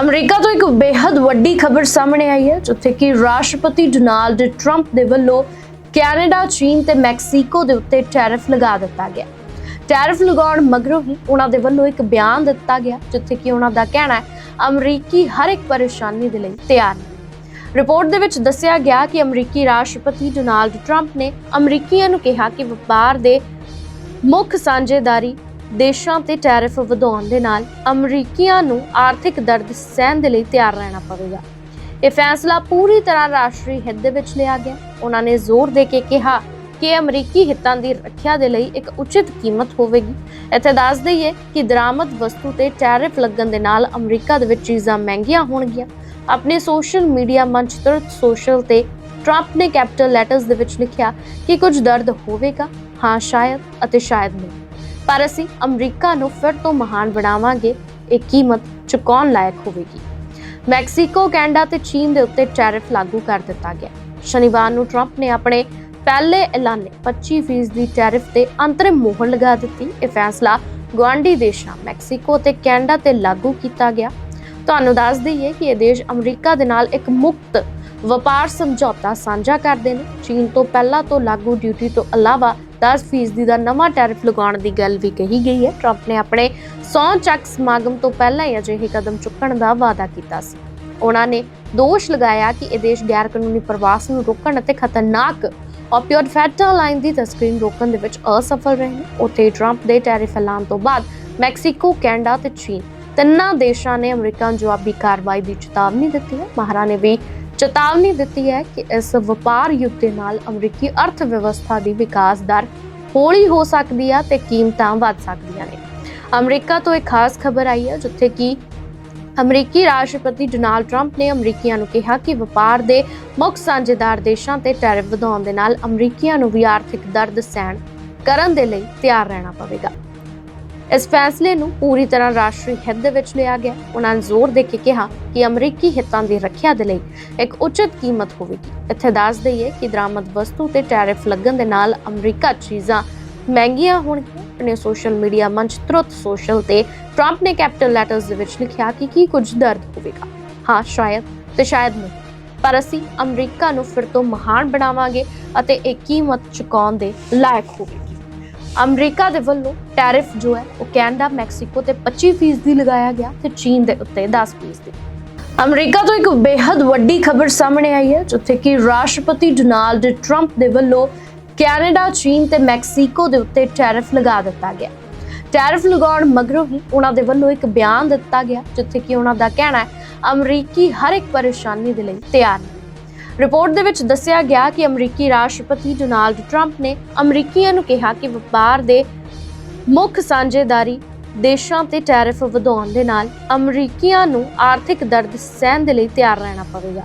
America ਤੋਂ ਇੱਕ ਬੇहद ਵੱਡੀ ਖਬਰ ਸਾਹਮਣੇ ਆਈ ਹੈ ਜਿੱਥੇ ਕਿ ਰਾਸ਼ਟਰਪਤੀ ਡੋਨਾਲਡ ਟਰੰਪ ਦੇ ਵੱਲੋਂ ਕੈਨੇਡਾ, ਚੀਨ ਤੇ ਮੈਕਸੀਕੋ ਦੇ ਉੱਤੇ ਟੈਰਿਫ ਲਗਾ ਦਿੱਤਾ ਗਿਆ। ਟੈਰਿਫ ਲਗਾਉਣ ਮਗਰੋਂ ਹੀ ਉਹਨਾਂ ਦੇ ਵੱਲੋਂ ਇੱਕ ਬਿਆਨ ਦਿੱਤਾ ਗਿਆ ਜਿੱਥੇ ਕਿ ਉਹਨਾਂ ਦਾ ਕਹਿਣਾ ਹੈ ਅਮਰੀਕੀ ਹਰ ਇੱਕ ਪਰੇਸ਼ਾਨੀ ਦੇ ਲਈ ਤਿਆਰ ਨੇ। ਰਿਪੋਰਟ ਦੇ ਵਿੱਚ ਦੱਸਿਆ ਗਿਆ ਕਿ ਅਮਰੀਕੀ ਰਾਸ਼ਟਰਪਤੀ ਡੋਨਾਲਡ ਟਰੰਪ ਨੇ ਅਮਰੀਕੀਆਂ ਨੂੰ ਕਿਹਾ ਕਿ ਵਪਾਰ ਦੇ ਮੁੱਖ ਸਾਂਝੇਦਾਰੀ ਦੇਸ਼ਾਂ ਤੇ ਟੈਰਿਫ ਵਧਾਉਣ ਦੇ ਨਾਲ ਅਮਰੀਕੀਆਂ ਨੂੰ ਆਰਥਿਕ ਦਰਦ ਸਹਿਣ ਦੇ ਲਈ ਤਿਆਰ ਰਹਿਣਾ ਪਵੇਗਾ। ਇਹ ਫੈਸਲਾ ਪੂਰੀ ਤਰ੍ਹਾਂ ਰਾਸ਼ਟਰੀ ਹਿੱਤ ਦੇ ਵਿੱਚ ਲਿਆ ਗਿਆ। ਉਹਨਾਂ ਨੇ ਜ਼ੋਰ ਦੇ ਕੇ ਕਿਹਾ ਕਿ ਅਮਰੀਕੀ ਹਿੱਤਾਂ ਦੀ ਰੱਖਿਆ ਦੇ ਲਈ ਇੱਕ ਉਚਿਤ ਕੀਮਤ ਹੋਵੇਗੀ। ਇੱਥੇ ਦੱਸ ਦਈਏ ਕਿ ਦਰਾਮਦ ਵਸਤੂ ਤੇ ਟੈਰਿਫ ਲੱਗਣ ਦੇ ਨਾਲ ਅਮਰੀਕਾ ਦੇ ਵਿੱਚ ਚੀਜ਼ਾਂ ਮਹਿੰਗੀਆਂ ਹੋਣਗੀਆਂ। ਆਪਣੇ ਸੋਸ਼ਲ ਮੀਡੀਆ ਮੰਚ ਤੁਰਤ ਸੋਸ਼ਲ ਤੇ ਟਰੰਪ ਨੇ ਕੈਪੀਟਲ ਲੈਟਰਸ ਦੇ ਵਿੱਚ ਲਿਖਿਆ ਕਿ ਕੁਝ ਦਰਦ ਹੋਵੇਗਾ। ਹਾਂ, ਸ਼ਾਇਦ ਅਤੇ ਸ਼ਾਇਦ ਨਹੀਂ। ਪਰ ਅਸੀਂ ਅਮਰੀਕਾ ਨੂੰ ਫਿਰ ਤੋਂ ਮਹਾਨ ਬਣਾਵਾਂਗੇ, ਇਹ ਕੀਮਤ ਚੁਕਾਉਣ ਲਾਇਕ ਹੋਵੇਗੀ। ਮੈਕਸੀਕੋ, ਕੈਨੇਡਾ ਤੇ ਚੀਨ ਦੇ ਉੱਤੇ ਟੈਰਿਫ ਲਾਗੂ ਕਰ ਦਿੱਤਾ ਗਿਆ। ਸ਼ਨੀਵਾਰ ਨੂੰ ਟਰੰਪ ਨੇ ਆਪਣੇ ਪਹਿਲੇ ਐਲਾਨੇ 25% ਦੀ ਟੈਰਿਫ ਤੇ ਅੰਤਰਿਮ ਮੋਹਰ ਲਗਾ ਦਿੱਤੀ। ਇਹ ਫੈਸਲਾ ਗੁਆਂਢੀ ਦੇਸ਼ਾਂ ਮੈਕਸੀਕੋ ਤੇ ਕੈਨੇਡਾ ਤੇ ਲਾਗੂ ਕੀਤਾ ਗਿਆ। ਤੁਹਾਨੂੰ ਦੱਸ ਦਈਏ ਕਿ ਇਹ ਦੇਸ਼ ਅਮਰੀਕਾ ਦੇ ਨਾਲ ਇੱਕ ਮੁਕਤ ਵਪਾਰ ਸਮਝੌਤਾ ਸਾਂਝਾ ਕਰਦੇ ਨੇ। ਚੀਨ ਤੋਂ ਪਹਿਲਾਂ ਤੋਂ ਲਾਗੂ ਡਿਊਟੀ ਤੋਂ ਇਲਾਵਾ 10% ਦਾ ਨਵਾਂ ਟੈਰਿਫ ਲਗਾਉਣ ਦੀ ਗੱਲ ਵੀ ਕਹੀ ਗਈ ਹੈ। ਟਰੰਪ ਨੇ ਆਪਣੇ ਸੌ ਚੱਕ ਸਮਾਗਮ ਤੋਂ ਪਹਿਲਾਂ ਹੀ ਅਜਿਹੇ ਕਦਮ ਚੁੱਕਣ ਦਾ ਵਾਅਦਾ ਕੀਤਾ ਸੀ। ਉਹਨਾਂ ਨੇ ਦੋਸ਼ ਲਗਾਇਆ ਕਿ ਇਹ ਦੇਸ਼ ਗੈਰ ਕਾਨੂੰਨੀ ਪ੍ਰਵਾਸ ਨੂੰ ਰੋਕਣ ਅਤੇ ਖਤਰਨਾਕ ਓਪੀਓਡ ਫੈਂਟਾਲਾਈਨ ਦੀ ਤਸਕਰੀ ਰੋਕਣ ਦੇ ਵਿੱਚ ਅਸਫਲ ਰਹੇ ਨੇ। ਉੱਥੇ ਟਰੰਪ ਦੇ ਟੈਰਿਫ ਐਲਾਨ ਤੋਂ ਬਾਅਦ ਮੈਕਸੀਕੋ, ਕੈਨੇਡਾ ਤੇ ਚੀਨ ਤਿੰਨਾਂ ਦੇਸ਼ਾਂ ਨੇ ਅਮਰੀਕਾ ਨੂੰ ਜਵਾਬੀ ਕਾਰਵਾਈ ਦੀ ਚੇਤਾਵਨੀ ਦਿੱਤੀ ਹੈ। ਮਹਾਰਾ ਨੇ ਵੀ ਚੇਤਾਵਨੀ ਦਿੱਤੀ ਹੈ ਕਿ ਇਸ ਵਪਾਰ ਯੁੱਧ ਦੇ ਨਾਲ ਅਮਰੀਕੀ ਅਰਥ ਵਿਵਸਥਾ ਦੀ ਵਿਕਾਸ ਦਰ ਹੌਲੀ ਹੋ ਸਕਦੀ ਹੈ ਤੇ ਕੀਮਤਾਂ ਵੱਧ ਸਕਦੀਆਂ ਨੇ। ਅਮਰੀਕਾ ਤੋਂ ਇੱਕ ਖਾਸ ਖਬਰ ਆਈ ਹੈ ਜਿੱਥੇ ਕਿ ਅਮਰੀਕੀ ਰਾਸ਼ਟਰਪਤੀ ਡੋਨਾਲਡ ਟਰੰਪ ਨੇ ਅਮਰੀਕੀਆਂ ਨੂੰ ਕਿਹਾ ਕਿ ਵਪਾਰ ਦੇ ਮੁੱਖ ਸਾਂਝੇਦਾਰ ਦੇਸ਼ਾਂ ਤੇ ਟੈਰਿਫ ਵਧਾਉਣ ਦੇ ਨਾਲ ਅਮਰੀਕੀਆਂ ਨੂੰ ਵੀ ਆਰਥਿਕ ਦਰਦ ਸਹਿਣ ਕਰਨ ਦੇ ਲਈ ਤਿਆਰ ਰਹਿਣਾ ਪਵੇਗਾ। ਇਸ ਫੈਸਲੇ ਨੂੰ ਪੂਰੀ ਤਰ੍ਹਾਂ ਰਾਸ਼ਟਰੀ ਹਿੱਤ ਦੇ ਵਿੱਚ ਲਿਆ ਗਿਆ। ਉਹਨਾਂ ਨੇ ਜ਼ੋਰ ਦੇ ਕੇ ਕਿਹਾ ਕਿ ਅਮਰੀਕੀ ਹਿੱਤਾਂ ਦੀ ਰੱਖਿਆ ਦੇ ਲਈ ਇੱਕ ਉਚਿਤ ਕੀਮਤ ਹੋਵੇਗੀ। ਇੱਥੇ ਦੱਸ ਦਈਏ ਕਿ ਦਰਾਮਦ ਵਸਤੂ ਤੇ ਟੈਰਿਫ ਲੱਗਣ ਦੇ ਨਾਲ ਅਮਰੀਕਾ ਚੀਜ਼ਾਂ ਮਹਿੰਗੀਆਂ ਹੋਣਗੀਆਂ। ਆਪਣੇ ਸੋਸ਼ਲ ਮੀਡੀਆ ਮੰਚ ਤਰੁੱਤ ਸੋਸ਼ਲ ਤੇ ਟਰੰਪ ਨੇ ਕੈਪੀਟਲ ਲੈਟਰਸ ਦੇ ਵਿੱਚ ਲਿਖਿਆ ਕਿ ਕੀ ਕੁਝ ਦਰਦ ਹੋਵੇਗਾ। ਹਾਂ, ਸ਼ਾਇਦ ਤੇ ਸ਼ਾਇਦ ਨਹੀਂ। ਪਰ ਅਸੀਂ ਅਮਰੀਕਾ ਨੂੰ ਫਿਰ ਤੋਂ ਮਹਾਨ ਬਣਾਵਾਂਗੇ ਅਤੇ ਇਹ ਕੀਮਤ ਚੁਕਾਉਣ ਦੇ ਲਾਇਕ ਹੋਵੇਗੀ। ਅਮਰੀਕਾ ਦੇ ਵੱਲੋਂ ਟੈਰਿਫ ਜੋ ਹੈ ਉਹ ਕੈਨੇਡਾ ਮੈਕਸੀਕੋ ਤੇ 25% ਦੀ ਲਗਾਇਆ ਗਿਆ ਤੇ ਚੀਨ ਦੇ ਉੱਤੇ 10% ਦੀ ਅਮਰੀਕਾ ਤੋਂ ਇੱਕ ਬੇहद ਵੱਡੀ ਖਬਰ ਸਾਹਮਣੇ ਆਈ ਹੈ ਜਿੱਥੇ ਕਿ ਰਾਸ਼ਟਰਪਤੀ ਡੋਨਾਲਡ ਟਰੰਪ ਦੇ ਵੱਲੋਂ ਕੈਨੇਡਾ, ਚੀਨ ਤੇ ਮੈਕਸੀਕੋ ਦੇ ਉੱਤੇ ਟੈਰਿਫ ਲਗਾ ਦਿੱਤਾ ਗਿਆ। ਟੈਰਿਫ ਲਗਾਉਣ ਮਗਰੋਂ ਹੀ ਉਹਨਾਂ ਦੇ ਵੱਲੋਂ ਇੱਕ ਬਿਆਨ ਦਿੱਤਾ ਗਿਆ ਜਿੱਥੇ ਕਿ ਉਹਨਾਂ ਦਾ ਕਹਿਣਾ ਹੈ ਅਮਰੀਕੀ ਹਰ ਇੱਕ ਪਰੇਸ਼ਾਨੀ ਦੇ ਲਈ ਤਿਆਰ ਨੇ। ਰਿਪੋਰਟ ਦੇ ਵਿੱਚ ਦੱਸਿਆ ਗਿਆ ਕਿ ਅਮਰੀਕੀ ਰਾਸ਼ਟਰਪਤੀ ਡੋਨਾਲਡ ਟਰੰਪ ਨੇ ਅਮਰੀਕੀਆਂ ਨੂੰ ਕਿਹਾ ਕਿ ਵਪਾਰ ਦੇ ਮੁੱਖ ਸਾਂਝੇਦਾਰੀ ਦੇਸ਼ਾਂ ਤੇ ਟੈਰਿਫ ਵਧਾਉਣ ਦੇ ਨਾਲ ਅਮਰੀਕੀਆਂ ਨੂੰ ਆਰਥਿਕ ਦਰਦ ਸਹਿਣ ਦੇ ਲਈ ਤਿਆਰ ਰਹਿਣਾ ਪਵੇਗਾ।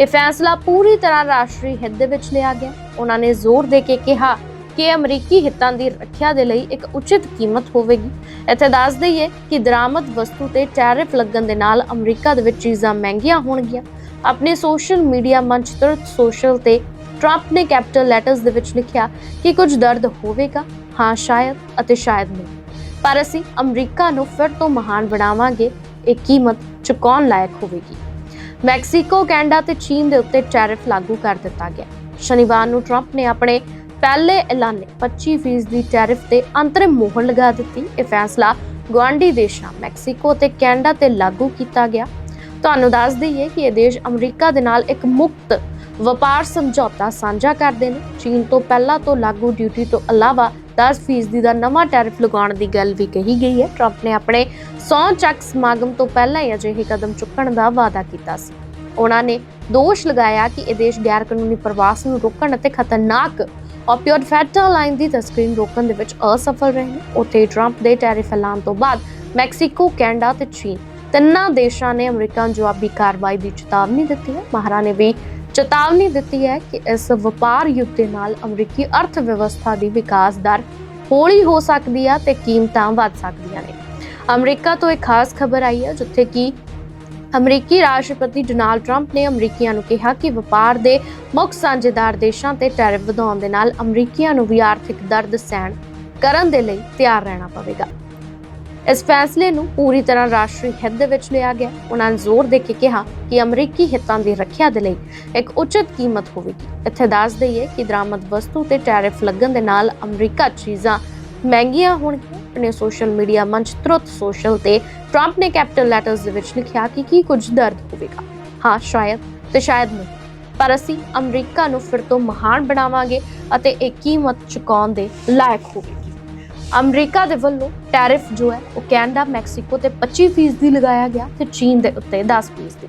ਇਹ ਫੈਸਲਾ ਪੂਰੀ ਤਰ੍ਹਾਂ ਰਾਸ਼ਟਰੀ ਹਿੱਤ ਦੇ ਵਿੱਚ ਲਿਆ ਗਿਆ। ਉਹਨਾਂ ਨੇ ਜ਼ੋਰ ਦੇ ਕੇ ਕਿਹਾ ਕਿ ਅਮਰੀਕੀ ਹਿੱਤਾਂ ਦੀ ਰੱਖਿਆ ਦੇ ਲਈ ਇੱਕ ਉਚਿਤ ਕੀਮਤ ਹੋਵੇਗੀ। ਇੱਥੇ ਦੱਸ ਦਈਏ ਕਿ ਦਰਾਮਦ ਵਸਤੂ ਤੇ ਟੈਰਿਫ ਲੱਗਣ ਦੇ ਨਾਲ ਅਮਰੀਕਾ ਦੇ ਵਿੱਚ ਚੀਜ਼ਾਂ ਮਹਿੰਗੀਆਂ ਹੋਣਗੀਆਂ। ਆਪਣੇ ਸੋਸ਼ਲ ਮੀਡੀਆ ਮੰਚ ਤੁਰਤ ਸੋਸ਼ਲ ਤੇ ਟਰੰਪ ਨੇ ਕੈਪੀਟਲ ਲੈਟਰਸ ਦੇ ਵਿੱਚ ਲਿਖਿਆ ਕਿ ਕੁਝ ਦਰਦ ਹੋਵੇਗਾ, ਹਾਂ ਸ਼ਾਇਦ ਅਤੇ ਸ਼ਾਇਦ ਨਹੀਂ। ਪਰ ਅਸੀਂ ਅਮਰੀਕਾ ਨੂੰ ਫਿਰ ਤੋਂ ਮਹਾਨ ਬਣਾਵਾਂਗੇ, ਇਹ ਕੀਮਤ ਚੁਕਾਉਣ ਲਾਇਕ ਹੋਵੇਗੀ। ਮੈਕਸੀਕੋ, ਕੈਨੇਡਾ ਤੇ ਚੀਨ ਦੇ ਉੱਤੇ ਟੈਰਿਫ ਲਾਗੂ ਕਰ ਦਿੱਤਾ ਗਿਆ। ਸ਼ਨੀਵਾਰ ਨੂੰ ਟਰੰਪ ਨੇ ਆਪਣੇ ਪਹਿਲੇ ਐਲਾਨੇ 25% ਦੀ ਟੈਰਿਫ ਤੇ ਅੰਤਰਿਮ ਮੋਹਰ ਲਗਾ ਦਿੱਤੀ। ਇਹ ਫੈਸਲਾ ਗੁਆਂਢੀ ਦੇਸ਼ਾਂ ਮੈਕਸੀਕੋ ਤੇ ਕੈਨੇਡਾ ਤੇ ਲਾਗੂ ਕੀਤਾ ਗਿਆ। ਤੁਹਾਨੂੰ ਦੱਸ ਦਈਏ ਕਿ ਇਹ ਦੇਸ਼ ਅਮਰੀਕਾ ਦੇ ਨਾਲ ਇੱਕ ਮੁਕਤ ਵਪਾਰ ਸਮਝੌਤਾ ਸਾਂਝਾ ਕਰਦੇ ਨੇ। ਚੀਨ ਤੋਂ ਪਹਿਲਾਂ ਤੋਂ ਲਾਗੂ ਡਿਊਟੀ ਤੋਂ ਇਲਾਵਾ 10% ਦਾ ਨਵਾਂ ਟੈਰਿਫ ਲਗਾਉਣ ਦੀ ਗੱਲ ਵੀ ਕਹੀ ਗਈ ਹੈ। ਟਰੰਪ ਨੇ ਆਪਣੇ ਸੌ ਚੱਕ ਸਮਾਗਮ ਤੋਂ ਪਹਿਲਾਂ ਹੀ ਅਜਿਹੇ ਕਦਮ ਚੁੱਕਣ ਦਾ ਵਾਅਦਾ ਕੀਤਾ ਸੀ। ਉਹਨਾਂ ਨੇ ਦੋਸ਼ ਲਗਾਇਆ ਕਿ ਇਹ ਦੇਸ਼ ਗੈਰ ਕਾਨੂੰਨੀ ਪ੍ਰਵਾਸ ਨੂੰ ਰੋਕਣ ਅਤੇ ਖਤਰਨਾਕ ਓਪੀਓਡ ਫੈਂਟਾਲਾਈਨ ਦੀ ਤਸਕਰੀ ਰੋਕਣ ਦੇ ਵਿੱਚ ਅਸਫਲ ਰਹੇ ਨੇ। ਉੱਥੇ ਟਰੰਪ ਦੇ ਟੈਰਿਫ ਐਲਾਨ ਤੋਂ ਬਾਅਦ ਮੈਕਸੀਕੋ, ਕੈਨੇਡਾ ਤੇ ਚੀਨ ਤਿੰਨਾਂ ਦੇਸ਼ਾਂ ਨੇ ਅਮਰੀਕਾ ਨੂੰ ਜਵਾਬੀ ਕਾਰਵਾਈ ਦੀ ਚੇਤਾਵਨੀ ਦਿੱਤੀ ਹੈ। ਮਹਾਰਾ ਨੇ ਵੀ ਚੇਤਾਵਨੀ ਦਿੱਤੀ ਹੈ ਕਿ ਇਸ ਵਪਾਰ ਯੁੱਧ ਦੇ ਨਾਲ ਅਮਰੀਕੀ ਅਰਥ ਵਿਵਸਥਾ ਦੀ ਵਿਕਾਸ ਦਰ ਹੌਲੀ ਹੋ ਸਕਦੀ ਹੈ ਤੇ ਕੀਮਤਾਂ ਵੱਧ ਸਕਦੀਆਂ ਨੇ। ਅਮਰੀਕਾ ਤੋਂ ਇੱਕ ਖਾਸ ਖਬਰ ਆਈ ਹੈ, ਜਿੱਥੇ ਕਿ ਅਮਰੀਕੀ ਰਾਸ਼ਟਰਪਤੀ ਡੋਨਾਲਡ ਟਰੰਪ ਨੇ ਅਮਰੀਕੀਆਂ ਨੂੰ ਕਿਹਾ ਕਿ ਵਪਾਰ ਦੇ ਮੁੱਖ ਸਾਂਝੇਦਾਰ ਦੇਸ਼ਾਂ ਤੇ ਟੈਰਿਫ ਵਧਾਉਣ ਦੇ ਨਾਲ ਅਮਰੀਕੀਆਂ ਨੂੰ ਵੀ ਆਰਥਿਕ ਦਰਦ ਸਹਿਣ ਕਰਨ ਦੇ ਲਈ ਤਿਆਰ ਰਹਿਣਾ ਪਵੇਗਾ। ਇਸ ਫੈਸਲੇ ਨੂੰ ਪੂਰੀ ਤਰ੍ਹਾਂ ਰਾਸ਼ਟਰੀ ਹਿੱਤ ਦੇ ਵਿੱਚ ਲਿਆ ਗਿਆ। ਉਹਨਾਂ ਨੇ ਜ਼ੋਰ ਦੇ ਕੇ ਕਿਹਾ ਕਿ ਅਮਰੀਕੀ ਹਿੱਤਾਂ ਦੀ ਰੱਖਿਆ ਦੇ ਲਈ ਇੱਕ ਉਚਿਤ ਕੀਮਤ ਹੋਵੇਗੀ। ਇੱਥੇ ਦੱਸ ਦਈਏ ਕਿ ਦਰਾਮਦ ਵਸਤੂ ਤੇ ਟੈਰਿਫ ਲੱਗਣ ਦੇ ਨਾਲ ਅਮਰੀਕਾ ਚੀਜ਼ਾਂ ਮਹਿੰਗੀਆਂ ਹੋਣਗੀਆਂ। ਆਪਣੇ ਸੋਸ਼ਲ ਮੀਡੀਆ ਮੰਚ ਤਰੁੱਤ ਸੋਸ਼ਲ ਤੇ ਟਰੰਪ ਨੇ ਕੈਪੀਟਲ ਲੈਟਰਸ ਦੇ ਵਿੱਚ ਲਿਖਿਆ ਕਿ ਕੀ ਕੁਝ ਦਰਦ ਹੋਵੇਗਾ। ਹਾਂ, ਸ਼ਾਇਦ ਤੇ ਸ਼ਾਇਦ ਨਹੀਂ। ਪਰ ਅਸੀਂ ਅਮਰੀਕਾ ਨੂੰ ਫਿਰ ਤੋਂ ਮਹਾਨ ਬਣਾਵਾਂਗੇ ਅਤੇ ਇਹ ਕੀਮਤ ਚੁਕਾਉਣ ਦੇ ਲਾਇਕ ਹੋਵੇਗੀ। ਅਮਰੀਕਾ ਦੇ ਵੱਲੋਂ ਟੈਰਿਫ ਜੋ ਹੈ, ਉਹ ਕੈਨੇਡਾ, ਮੈਕਸੀਕੋ ਤੇ 25% ਦੀ ਲਗਾਇਆ ਗਿਆ ਤੇ ਚੀਨ ਦੇ ਉੱਤੇ 10% ਦੀ